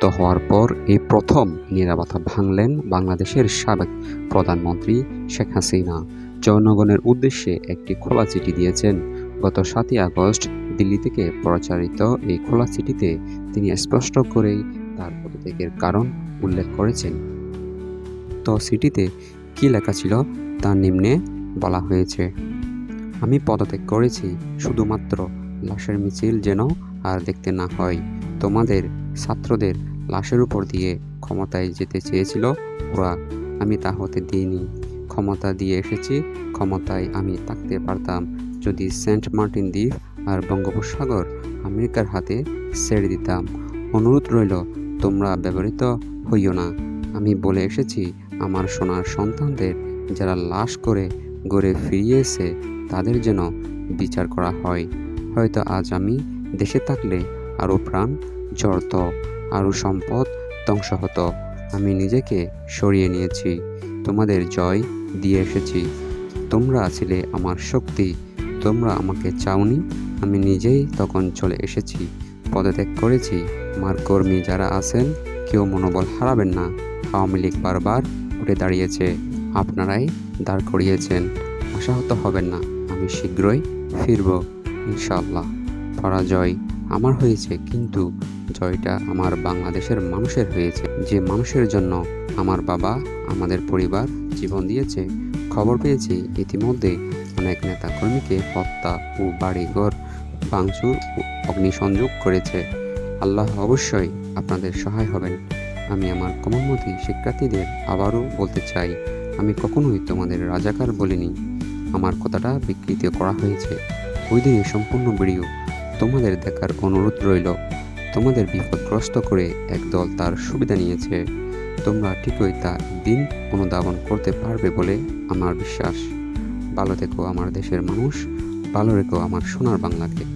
তো হওয়ার পর এই প্রথম নিরাপত্তা ভাঙলেন বাংলাদেশের সাবেক প্রধানমন্ত্রী শেখ হাসিনা। জনগণের উদ্দেশ্যে একটি খোলা চিঠি দিয়েছেন। গত সাতই আগস্ট দিল্লি থেকে প্রচারিত এই খোলা চিঠিতে তিনি স্পষ্ট করেই তার পদত্যাগের কারণ উল্লেখ করেছেন। তো চিঠিতে কী লেখা ছিল তা নিম্নে বলা হয়েছে। আমি পদত্যাগ করেছি, শুধুমাত্র লাশের মিছিল যেন আর দেখতে না হয়। তোমাদের ছাত্রদের লাশের উপর দিয়ে ক্ষমতায় যেতে চেয়েছিল ওরা। আমি তা হতে দিইনি। ক্ষমতা দিয়ে এসেছি, ক্ষমতায় আমি থাকতে পারতাম। যদি সেন্ট মার্টিন দ্বীপ আর বঙ্গোপসাগর আমেরিকার হাতে ছেড়ে দিতাম, অনুরোধ রইল, তোমরা ব্যবহৃত হইও না। আমি বলে এসেছি, আমার সোনার সন্তানদের যারা লাশ করে গড়ে ফিরিয়েছে তাদের যেন বিচার করা হয়। হয়তো আজ আমি দেশে থাকলে আরও প্রাণ, জড়ত আরও সম্পদ ধ্বংস হতো। আমি নিজেকে সরিয়ে নিয়েছি। তোমাদের জয় দিয়ে এসেছি। তোমরা ছিলে আমার শক্তি। তোমরা আমাকে চাওনি। আমি নিজেই তখন চলে এসেছি। পদত্যাগ করেছি। আমার কর্মী যারা আছেন, কেউ মনোবল হারাবেন না। আওয়ামী লীগ বারবার উঠে দাঁড়িয়েছে। আপনারাই দাঁড় করিয়েছেন। আশাহত হবেন না। আমি শীঘ্রই ফিরব ইনশাল্লাহ পরাজয় আমার হয়েছে, কিন্তু জয়টা আমার বাংলাদেশের মানুষের হয়েছে। যে মানুষের জন্য আমার বাবা আমাদের পরিবার জীবন দিয়েছে, খবর পেয়েছি ইতিমধ্যে অনেক নেতাকর্মীকে হত্যা ও বাড়িঘর ভাঙচুর অগ্নিসংযোগ করেছে। আল্লাহ অবশ্যই আপনাদের সহায় হবেন। আমি আমার কমলমতি শিক্ষার্থীদের আবারও বলতে চাই, আমি কখনোই তোমাদের রাজাকার বলিনি। আমার কথাটা বিকৃত করা হয়েছে। ওই দিনে সম্পূর্ণ ভিডিও তোমাদের দেখার অনুরোধ রইল। তোমাদের বিপদগ্রস্ত করে একদল তার সুবিধা নিয়েছে। তোমরা ঠিকই তা দিন অনুধাবন করতে পারবে বলে আমার বিশ্বাস। ভালো থেকো আমার দেশের মানুষ, ভালো রেখো আমার সোনার বাংলাকে।